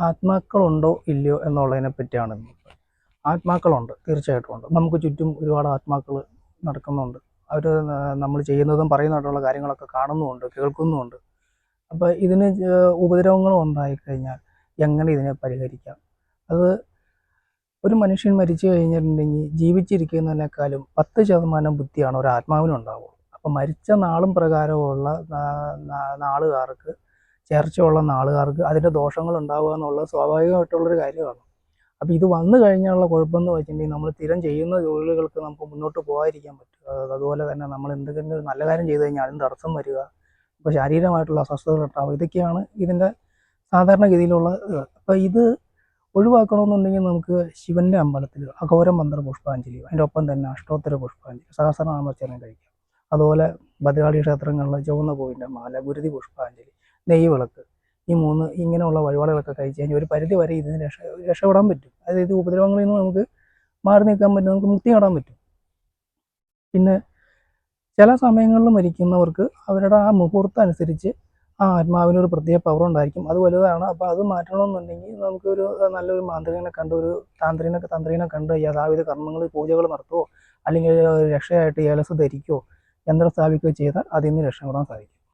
ആത്മാക്കളുണ്ടോ ഇല്ലയോ എന്നുള്ളതിനെ പറ്റിയാണ്. ആത്മാക്കളുണ്ട് തീർച്ചയായിട്ടും ഉണ്ട്. നമുക്ക് ചുറ്റും ഒരുപാട് ആത്മാക്കൾ നടക്കുന്നുണ്ട്. അവർ നമ്മൾ ചെയ്യുന്നതും പറയുന്നതായിട്ടുള്ള കാര്യങ്ങളൊക്കെ കാണുന്നുമുണ്ട് കേൾക്കുന്നുമുണ്ട്. അപ്പോൾ ഇതിന് ഉപദ്രവങ്ങൾ ഉണ്ടായിക്കഴിഞ്ഞാൽ എങ്ങനെ ഇതിനെ പരിഹരിക്കാം? അത് ഒരു മനുഷ്യൻ മരിച്ചു കഴിഞ്ഞിട്ടുണ്ടെങ്കിൽ ജീവിച്ചിരിക്കുന്നതിനേക്കാളും പത്ത് ശതമാനം ബുദ്ധിയാണ് ഒരു ആത്മാവിനുണ്ടാവുക അപ്പോൾ മരിച്ച നാളും പ്രകാരമുള്ള നാളുകാർക്ക് ചേർച്ചയുള്ള നാളുകാർക്ക് അതിന്റെ ദോഷങ്ങൾ ഉണ്ടാവുക എന്നുള്ളത് സ്വാഭാവികമായിട്ടുള്ളൊരു കാര്യമാണ്. അപ്പോൾ ഇത് വന്നു കഴിഞ്ഞാലുള്ള കുഴപ്പമെന്ന് വെച്ചിട്ടുണ്ടെങ്കിൽ നമ്മൾ സ്ഥിരം ചെയ്യുന്ന ജോലികൾക്ക് നമുക്ക് മുന്നോട്ട് പോകാതിരിക്കാൻ പറ്റും. അത് അതുപോലെ തന്നെ നമ്മൾ എന്തെങ്കിലും ഒരു നല്ല കാര്യം ചെയ്തു കഴിഞ്ഞാൽ അതിന് തടസ്സം വരിക ഇപ്പോൾ ശാരീരികമായിട്ടുള്ള അസ്വസ്ഥതകൾ ഉണ്ടാവുക ഇതൊക്കെയാണ് ഇതിന്റെ സാധാരണഗതിയിലുള്ള അപ്പോൾ ഇത് ഒഴിവാക്കണമെന്നുണ്ടെങ്കിൽ നമുക്ക് ശിവന്റെ അമ്പലത്തിൽ അഘോരം മന്ത്ര പുഷ്പാഞ്ജലി അതിന്റെ ഒപ്പം തന്നെ അഷ്ടോത്തര പുഷ്പാഞ്ജലി സഹസ്രനാമർച്ചനം കഴിക്കാം. അതുപോലെ ഭദ്രകാളി ക്ഷേത്രങ്ങളിൽ ചുവന്ന പൂവിന്റെ മാല ഗുരുതി പുഷ്പാഞ്ജലി നെയ്യ് വിളക്ക് ഈ മൂന്ന് ഇങ്ങനെയുള്ള വഴിപാടുകളൊക്കെ കഴിച്ച് കഴിഞ്ഞാൽ ഒരു പരിധി വരെ ഇതിന് രക്ഷ രക്ഷപ്പെടാൻ പറ്റും. അതായത് ഉപദ്രവങ്ങളിൽ നിന്ന് നമുക്ക് മാറി നിൽക്കാൻ പറ്റും നമുക്ക് മുക്തി നേടാൻ പറ്റും. പിന്നെ ചില സമയങ്ങളിൽ മരിക്കുന്നവർക്ക് അവരുടെ ആ മുഹൂർത്തം അനുസരിച്ച് ആ ആത്മാവിനൊരു പ്രത്യേക പവർ ഉണ്ടായിരിക്കും. അത് വലുതാണ്. അപ്പോൾ അത് മാറ്റണമെന്നുണ്ടെങ്കിൽ നമുക്കൊരു നല്ലൊരു മാന്ത്രികനെ കണ്ട് ഒരു താന്ത്രികനെ തന്ത്രിനെ കണ്ട് യഥാവിധ കർമ്മങ്ങൾ പൂജകൾ നടത്തുമോ അല്ലെങ്കിൽ രക്ഷയായിട്ട് ഏലസ് ധരിക്കുകയോ യന്ത്രം സ്ഥാപിക്കുകയോ ചെയ്താൽ അതിൽ നിന്ന് രക്ഷപ്പെടാൻ സാധിക്കും.